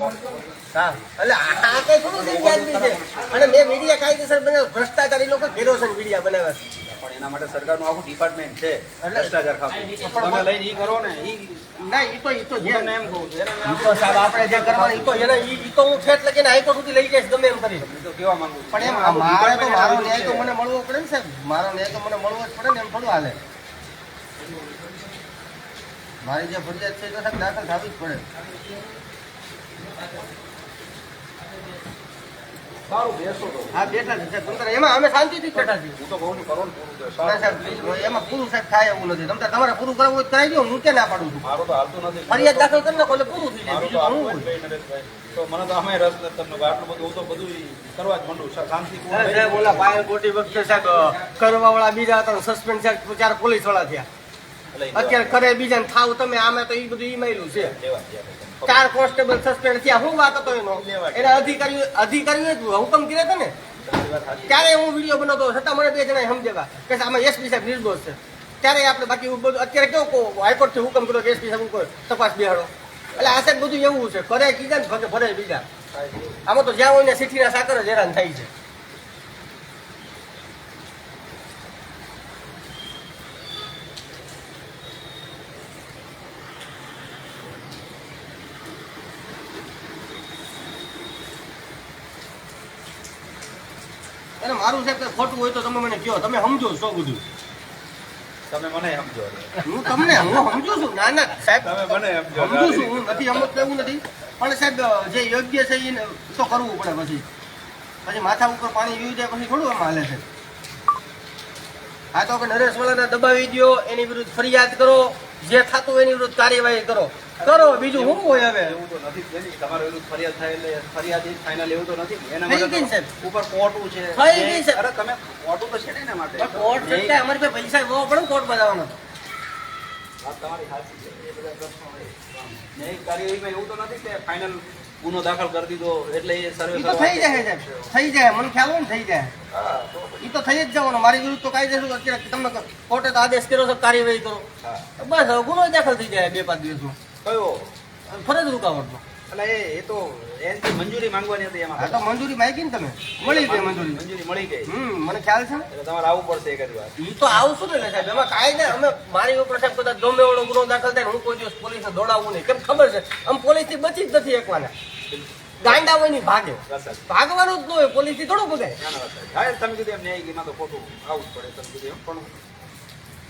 એટલે આ કઈ થોડું છે છે. અને મેં મીડિયા કાયદેસર બનાવ્યો ભ્રષ્ટાચારી લોકો છે મીડિયા બનાવ્યા છે. પણ એના માટે સરકારનું આખું ડિપાર્ટમેન્ટ છે ભ્રષ્ટાચાર ખાતું. તમે લઈને ઈ કરો ને ઈ ના ઈ તો ઈ તો જે એમ કહું છું તો સાહેબ આપણે જે કરવાનું ઈ તો એને ઈ તો હું ઠેઠ લગીને હાઈકોર્ટ સુધી લઈ જઈશ ગમે એમ કરી. તો કહેવા માંગુ પણ એમ મારે તો મારો ન્યાય તો મને મળવો પડે ને સાહેબ. મારો ન્યાય તો મને મળવો જ પડે ને એમ થોડું હાલે. મારી જે ફરિયાદ છે તો સાહેબ દાખલ થવી જ પડે. સારું બેસો તો. હા બેઠા છે તમતારે એમાં અમે શાંતિથી બેઠા છીએ. હું તો કહું છું કરો પૂરું તો સાહેબ એમાં પૂરું સાહેબ થાય એવું નથી. તમતારે તમારે પૂરું કરવું હોય કરાવી દો હું ક્યાં ના પાડું છું? મારું તો હાલતું નથી. ફરિયાદ દાખલ કરી નાખો એટલે પૂરું થઈ જાય. બીજું તો તો હું હાલતું હોય. જ નહીં, નરેશભાઈ. તો મને તો અમે રસ નથી તમને આટલું બધું હું તો બધું કરવા જ માંડું. શાંતિપૂર્ણ સાહેબ ઓલા પાયલ કોટી વખતે સાહેબ કરવા વાળા બીજા હતા સસ્પેન્ડ સાહેબ ચાર પોલીસવાળા થયા અત્યારે કરે બીજા થાવ તમે આમે તો એ બધું ઈમેલું છે. ચાર કોન્સ્ટેબલ સસ્પેન્ડ થયા. હું વાત હતો એનો એટલે અધિકારીઓ અધિકારીઓ જ હુકમ કર્યા હતા ને. ત્યારે હું વીડિયો બનાવતો છતાં મને બે જણા સમજેવા કે આમાં એસપી સાહેબ નિર્દોષ છે. ત્યારે આપણે બાકી બધું અત્યારે કેવું હાઈકોર્ટથી હુકમ કર્યો કે એસપી સાહેબ તપાસ બિહાડો. એટલે આ સાહેબ બધું એવું છે. કરે કીધા ને ભરે બીજા. આમાં તો જ્યાં હોય ને સિટીના સાકર જ હેરાન થાય છે. એને મારું સાહેબ કંઈ ખોટું હોય તો તમે મને કહો. તમે સમજો છો બધું. તમે મને સમજો હું તમને હું સમજુ છું. ના ના. સાહેબ તમે મને સમજો સમજુ છું. હું નથી સમજતો એવું નથી. પણ સાહેબ જે યોગ્ય છે એ તો કરવું પડે પછી. પછી માથા ઉપર પાણી પીવું જાય પછી થોડું એમાં હાલે છે. આ તો કે નરેશ વાળાને દબાવી દો એની વિરુદ્ધ ફરિયાદ કરો. જે થતું એની વિરુદ્ધ કાર્યવાહી કરો. કરો બીજું હું હોય હવે? એવું તો નથી જ નહીં. ફરિયાદ થાય એટલે ફરિયાદ ઈ એવું તો નથી. એના માટે સાહેબ. ઉપર કોર્ટું છે. થઈ ગઈ સાહેબ. અરે તમે કોર્ટું તો છે ને એના માટે? કોર્ટ છે અમારી પાસે પૈસા હોવો પડે કોર્ટ બતાવવાનો વાત તમારી સાચી છે. એ બધા પ્રશ્નો હોય. કાર્યવાહીમાં એવું તો નથી કે ફાઇનલ ગુનો દાખલ કરી દીધો એટલે એ સર્વે તો થઈ જાય સાહેબ. થઈ જાય. મને ખ્યાલ હોય ને થઈ જાય. એ તો થઈ જ જવાનો. મારી વિરુદ્ધ તો કાયદેસર અત્યારે તમે કોર્ટે તો આદેશ કર્યો છે કાર્યવાહી કરો. બસ ગુનો દાખલ થઈ જાય બે પાંચ દિવસમાં કયો? ફરજ રૂકાવટમાં એટલે એ એ તો એની મંજૂરી માંગવાની હતી હા એમાં તો મંજૂરી માંગી ને તમે. મળી ગઈ મંજૂરી. મંજૂરી મળી ગઈ. હમ મને ખ્યાલ છે. ને એટલે તમારે આવવું પડશે એક વાર. હું તો આવશું ને સાહેબ? એમાં કાંઈ ને અમે મારી ઉપર સાહેબ કદાચ ગમે એવડો ગુનો દાખલ થાય હું કોઈ દિવસ પોલીસને દોડાવવું નહીં. કેમ ખબર છે? આમ પોલીસથી બચી જ નથી એકવાના. ગાંડા હોયની ભાગે. ભાગવાનું જ ન હોય પોલીસથી થોડું ભગાય. તમે કીધું એમ ન્યાયિકમાં તો ખોટું આવવું જ પડે તમે કીધું એમ. પણ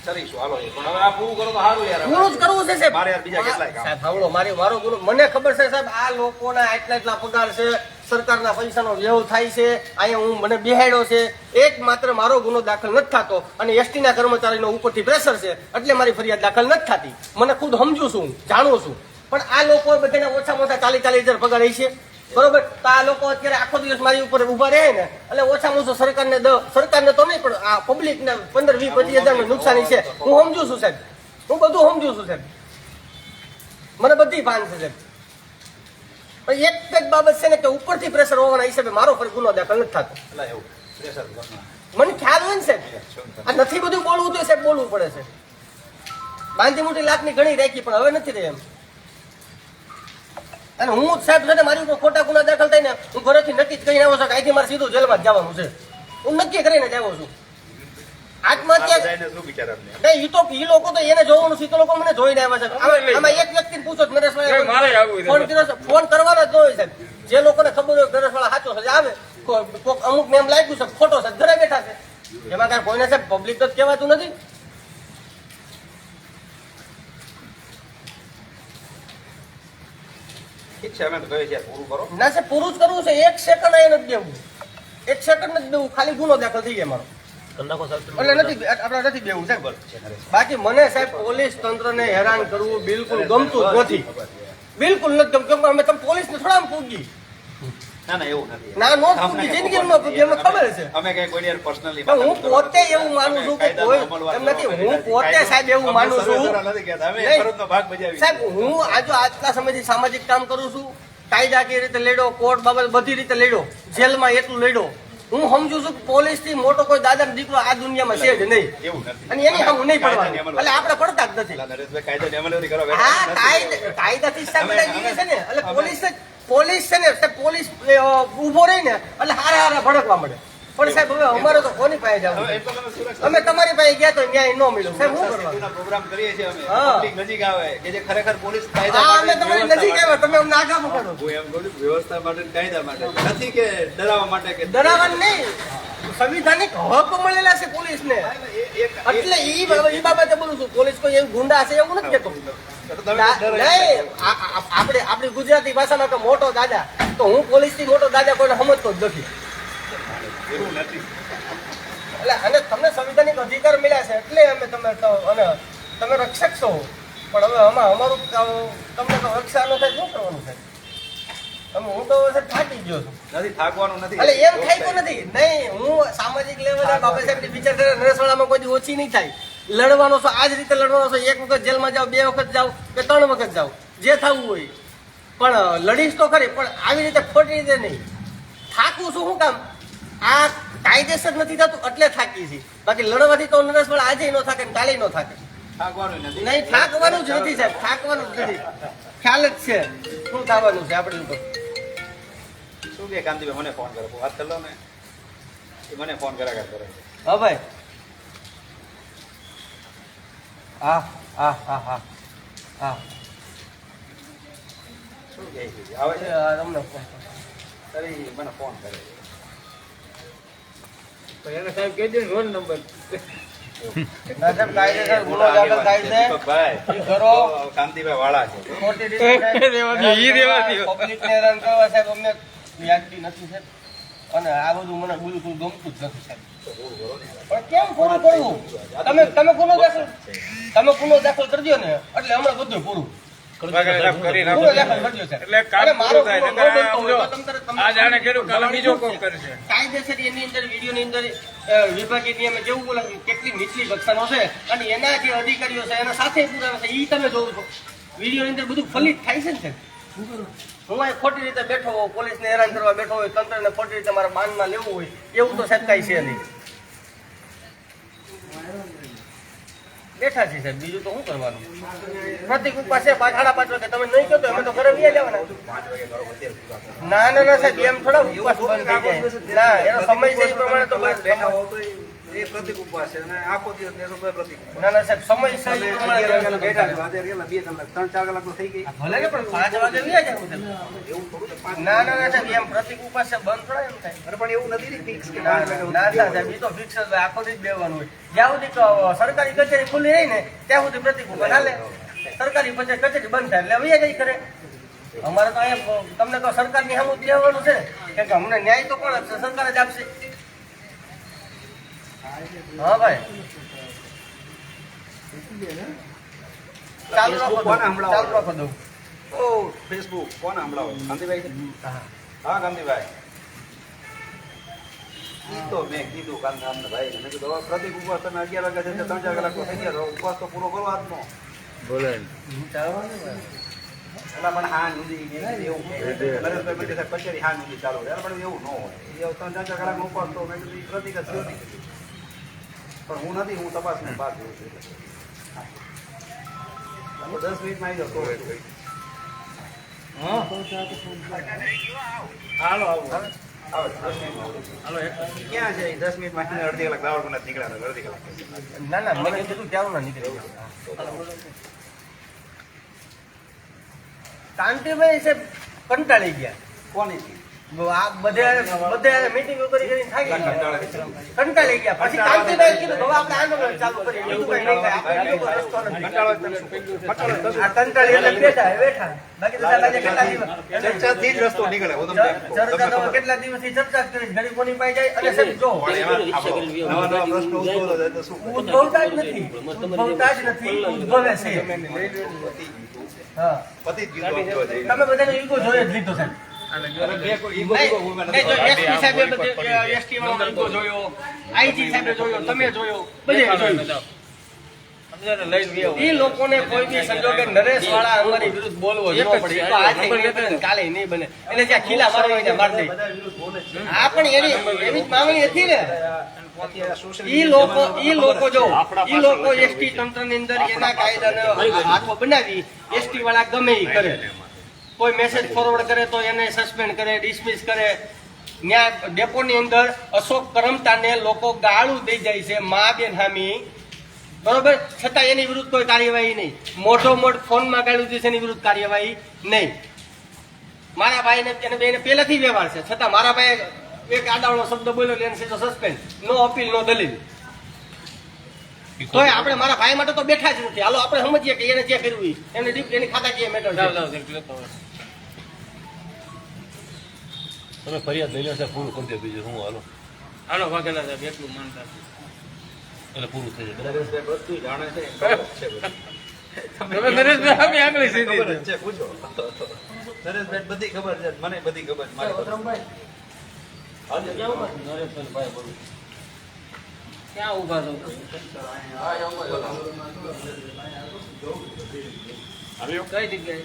કરીશું હાલો પણ હવે આ પૂરું કરો તો સારું યાર. પૂરું જ કરવું છે સાહેબ. મારે યાર બીજા કેટલાય કામ. સાહેબ સાંભળો મારી મારો ગુનો મને ખબર છે સાહેબ આ લોકોના આટલા એટલા પગાર છે સરકારના પૈસાનો વ્યવ થાય છે અહીંયા હું મને બિહાડ્યો છે. એક માત્ર મારો ગુનો દાખલ નથી થતો અને એસટી ના કર્મચારીનો ઉપરથી પ્રેશર છે એટલે મારી ફરિયાદ દાખલ નથી થતી. મને ખુદ સમજુ છું જાણું છું. પણ આ લોકો બધાને ઓછામાં ઓછા ચાલી ચાલીસ હજાર પગાર છે બરોબર? તો આ લોકો અત્યારે આખો દિવસ મારી ઉપર ઊભા રહે ને એટલે ઓછામાં ઓછું સરકારને સરકારને તો નહીં પણ આ પબ્લિકને પંદર વીસ પચીસ હજાર નુકસાની છે. હું સમજુ છું સાહેબ. હું બધું સમજુ છું સાહેબ. મને બધી ભાન છે સાહેબ. પણ એક જ બાબત છે ને કે ઉપરથી પ્રેશર હોવાના હિસાબે મારો પર ગુનો દાખલ નથી થતો. એવું પ્રેશર મને ખ્યાલ હોય ને સાહેબ. આ નથી બધું બોલવું તો સાહેબ બોલવું પડે છે. બાંધી મોટી લાખની ઘણી રાખી પણ હવે નથી રહી એમ. અને હું જ સાહેબ સાથે મારી ઉપર ખોટા ગુના દાખલ થાય ને હું ઘરેથી નક્કી જ કરીને આવ્યો છું કે અહીંથી મારે સીધું જેલમાં જ જવાનું છે. હું નક્કી કરીને જ આવ્યો છું. આત્મહત્યા? નહીં, ઈ તો ઈ લોકો તો એને જોવાનું છે લોકો મને જોઈને આવ્યા છે. આમાં એક વ્યક્તિને પૂછો તો નરેશભાઈ છે. ફોન કર્યો ફોન કરવાનો જ હોય સાહેબ જે લોકોને ખબર હોય નરેશવાળા સાચો છે આવે. અમુક ને એમ લાગ્યું છે ખોટો છે ઘરે બેઠા છે. એમાં કાંઈ કોઈને સાહેબ પબ્લિક તો કહેવાતું નથી. ઠીક છે અમે તો કહીએ છીએ પૂરું કરો. ના સાહેબ પૂરું જ કરવું છે. એક સેકન્ડ એ નથી દેવું એક સેકન્ડ નથી દેવું ખાલી ગુનો દાખલ થઈ જાય મારો. એટલે નથી આપણે નથી દેવું સાહેબ. બાકી મને સાહેબ પોલીસ તંત્રને હેરાન કરવું બિલકુલ ગમતું જ નથી. બિલકુલ નથી ગમતું. અમે તમે પોલીસને થોડા પૂગી ના ના એવું નથી. ના નો પૂગી જિંદગીમાં ન પૂગી એમને ખબર છે. અમે કઈ કોઈ પર્સનલી હું પોતે એવું માનું છું કે કોઈ એમ નથી. હું પોતે સાહેબ એવું માનું છું. નથી કહેતા. અમે ફરજનો ભાગ બજાવી સાહેબ હું આજે આટલા સમયથી સામાજિક કામ કરું છું. કાયદાકીય રીતે લડ્યો કોર્ટ બાબત બધી રીતે લડ્યો જેલમાં એટલું લડ્યો હું સમજુ છું પોલીસથી મોટો કોઈ દાદા દીકરો આ દુનિયામાં છે જ નહીં. એવું નથી. અને એની સામે નહીં પડવાનું. એટલે આપણે પડતા જ નથી. કાયદા થી અમે- છે ને. એટલે પોલીસ પોલીસ છે ને પોલીસ ઊભો રહી ને એટલે હારા હારા ભડકવા મળે પણ સાહેબ હવે અમારે તો કોની પાસે જવું? એ અમે તમારી પાસે ગયા તો ન્યાય ન મળ્યો. સાહેબ શું કરવાનું પ્રોગ્રામ કરીએ છીએ અમે. પબ્લિક નજીક આવે કે જે ખરેખર પોલીસ કાયદા હા અમે તમારી નજીક આવ્યા તમે અમને આગા પકડો. હું એમ કહું વ્યવસ્થા માટે કાયદા માટે. નથી કે ડરાવવા માટે કે ડરાવવા નહીં. સંવિધાનિક હક મળેલા છે પોલીસ ને એટલે ઈ ઈ બાબતે બોલું છું પોલીસ કોઈ એવું ગુંડા છે એવું નથી કેતો આપણે આપણી ગુજરાતી ભાષામાં તો મોટો દાદા. તો હું પોલીસથી મોટો દાદા કોઈને સમજતો જ નથી. એવું નથી. એટલે અને તમને સંવિધાનિક અધિકાર મળ્યા છે એટલે અમે તમે અને તમે રક્ષક છો. પણ હવે આમાં અમારું તમને તો રક્ષા ન થાય શું કરવાનું છે તમે હું તો થાકી ગયો છું. નથી થાકવાનું નથી. એટલે એમ તો નથી. નહીં હું સામાજિક લેવલે બાબા સાહેબની વિચારધારા કોઈ ઓછી નહીં થાય. લડવાનો છો આ જ રીતે લડવાનો છો એક વખત જેલમાં જાઓ બે વખત જાઓ કે ત્રણ વખત જાઓ જે થવું હોય. પણ લડીશ તો ખરી પણ આવી રીતે ખોટી રીતે નહીં. થાકું છું શું કામ? આ કાયદેસર નથી થતું એટલે થાકી છે. બાકી લડવાથી તો નરેશવાળા આજે ન થાકે કાલે ન થાકે. નહીં થાકવાનું જ નથી સાહેબ થાકવાનું જ નથી. ખ્યાલ જ છે. શું થવાનું છે આપણે ઉપર? શું કે કાંતિભાઈ મને ફોન કરો. વાત કરો ને. મને ફોન કર્યા કરે. હા ભાઈ. હા હા હા હા હા. શું કહે છે? આવે છે? તમને. મને ફોન કરે. છે તો એને સાહેબ કહી દે રોલ નંબર. અને આ બધું મને બિલકુલ ગમતું જ નથી સાહેબ. પણ કેમ પૂરું કરવું? તમે તમે ગુનો દાખલ તમે ગુનો દાખલ કરી દો ને એટલે હમણાં બધું પૂરું. એટલે કામ પૂરું થાય. ન આ જાણે કર્યું, કાલે બીજો છે. કરશે. કાયદેસર એની અંદર વિડીયોની અંદર વિભાગીય નિયમે જેવું બોલે કેટલી નીચલી કક્ષાનો છે અને એના જે અધિકારીઓ છે એના સાથે પુરાવા છે ઈ તમે જોવો છો વિડીયોની અંદર બધું ફલિત થાય છે ને હું ખોટી રીતે બેઠો હોઉં પોલીસને હેરાન કરવા બેઠો હોય તંત્રને ખોટી રીતે મારા બાનમાં લેવું હોય એવું તો સાહેબ કાંઈ છે નહીં બેઠા છે સાહેબ, બીજું તો શું કરવાનું? પ્રતિક પાંચ સાડા પાંચ વાગે. તમે નહીં કહો અમે તો ઘરે વ્યા જવાના ના ના ના, સાહેબ, એમ થોડા ઉપવાસ બંધ થઈ જાય. ના, એનો સમય છે એ પ્રમાણે તો બસ. બેઠા એ પ્રતિક ઉપવાસ છે અને આખો દિવસ બેસો તો પ્રતિક ના ના સાહેબ સમય છે એ તમે અગિયાર વાગે બેઠા છો, આજે કેટલા? બે કલાક ત્રણ ચાર કલાક તો થઈ ગઈ. ભલે ને પણ પાંચ વાગે વ્યા જવું એવું થોડું છે, પાંચ ના ના ના સાહેબ એમ પ્રતિક ઉપવાસ છે બંધ પડે એમ થાય. અરે પણ એવું નથી ફિક્સ કે ના ના ના સાહેબ એ તો ફિક્સ જ હોય, આખો બેવાનું હોય. જ્યાં સુધી સરકારી કચેરી ખુલ્લી રહી ને ત્યાં સુધી પ્રતિક ઉપવાસ હાલે સરકારી કચેરી કચેરી બંધ થાય એટલે વ્યા જઈ કરે. અમારે તો અહીંયા તમને તો સરકારની સામું જ છે કે અમને ન્યાય તો કોણ સરકાર જ આપશે. હા ભાઈ. ચાલુ રાખો કોને દઉં. હમણાં ચાલુ રાખો દઉં ઓ ફેસબુક કોણ હમણાં ગાંધીભાઈ? હા. ગાંધીભાઈ. તો મેં કીધું કાલ અમને ભાઈ. મેં કીધું પ્રતિક ઉપવાસ તમે અગિયાર વાગ્યા છે ત્રણ ચાર કલાક થઈ ગયા ઉપવાસ તો પૂરો કરો આજનો. ચાલવાનું ને. પણ હા નદી એવું નરેશભાઈ પટેલ સાહેબ હા નદી ચાલો યાર પણ એવું ન હોય. એ ત્રણ ચાર ચાર ઉપવાસ તો મેં કીધું પ્રતિક જ નહીં. પણ હું નથી હું તપાસને બાદ જોઉં છું. હા. દસ મિનિટમાં આવી જાવ હાલો આવો. ક્યાં છે? દસ મિનિટમાં એને અડધી કલાક રાવળ મને નીકળ્યા અડધી કલાક. ના ના મને કીધું ક્યાં ના નીકળી. કાંતિભાઈ છે કંટાળી ગયા. કોની બધે બધે કેટલા દિવસ? જ. ચર્ચા કરી? પાસે જાય? અને ઉદ્ભવતા નથી. ઉદ્ભવતા જ નથી. ઉદ્ભવે છે. તમે બધાનો ઈગો જોઈ જ લીધો સાહેબ. હું લોકોને કોઈ બી સંજોગે નરેશ વાળા અમારી વિરુદ્ધ બોલવો ન પડે કાલે નહીં બને એટલે જ્યાં ખીલા મારવા હોય ત્યાં મારી દે. આ પણ એવી એવી જ માંગણી હતી ને ઈ લોકો ઈ લોકો જો ઈ લોકો એસટી તંત્રની અંદર એના કાયદાને હાથો બનાવી એસટી વાળા ગમે ઈ કરે કોઈ મેસેજ ફોરવર્ડ કરે તો એને સસ્પેન્ડ કરે ડિસમિસ કરે. ત્યાં ડેપોની અંદર અશોક કરમતાને લોકો ગાળું દઈ જાય છે મા બેન હામી. બરોબર? છતાં એની વિરુદ્ધ કોઈ કાર્યવાહી નહીં. મોટો મોટ ફોનમાં ગાળું દે છે એની વિરુદ્ધ કાર્યવાહી નહીં. મારા ભાઈને એને બેને પહેલાથી વ્યવહાર છે. છતાં મારા ભાઈ એક આડાવડો શબ્દ બોલ્યો એને સીધો સસ્પેન્ડ નો અપીલ નો દલીલ. તોય આપણે મારા ભાઈ માટે તો બેઠા જ નથી. હાલો આપણે સમજીએ કે એને જે કર્યું એને એની ખાતા એની મેટર તમે ફરિયાદ લઈ લો સાહેબ પૂરું કરી દે બીજું હું હાલો. હાલો વાઘેલા સાહેબ એટલું માનતા એટલે પૂરું થઈ જાય. નરેશભાઈ બધું જાણે છે. તમે નરેશભાઈ આંગળી સીધી પૂછો. નરેશભાઈ બધી ખબર છે મને બધી ખબર છે મારી પાસે. ક્યાં ઊભા છો? કઈ જગ્યાએ?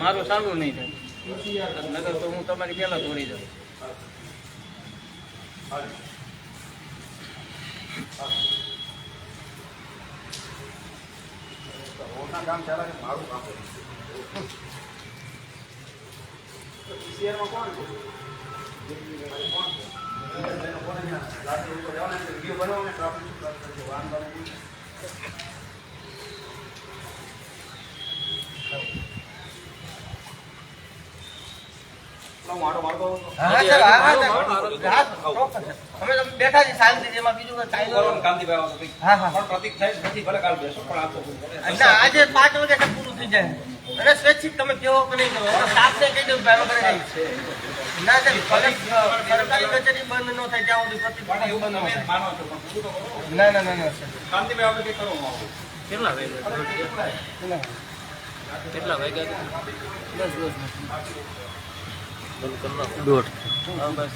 મારું સારું નહીં થાય. નગર તો હું તમારી પહેલાં તોડી જાઉં રોડના કામ ચાલે છે મારું કામ શહેરમાં કોણ કોણ લાઠી ઉપર જવાના વીડિયો બનાવો શું વાહન વાળા છે. બીજું. હા, હા. પ્રતિક થાય નથી, ભલે કાલ બેસો, પણ આજે પાંચ વાગે પૂરું થઈ જાય અને સ્વૈચ્છિક તમે કેવો કે નહીં કહો સ્ટાફને કહી દઉં ભાઈ વગર નહીં. ના સાહેબ, સરકારી કચેરી બંધ ન થાય ત્યાં સુધી બંધ ન. ના ના ના. કામથી આપણે. કેટલા. કેટલા વાગ્યા દસ દસ દોઢ. બસ.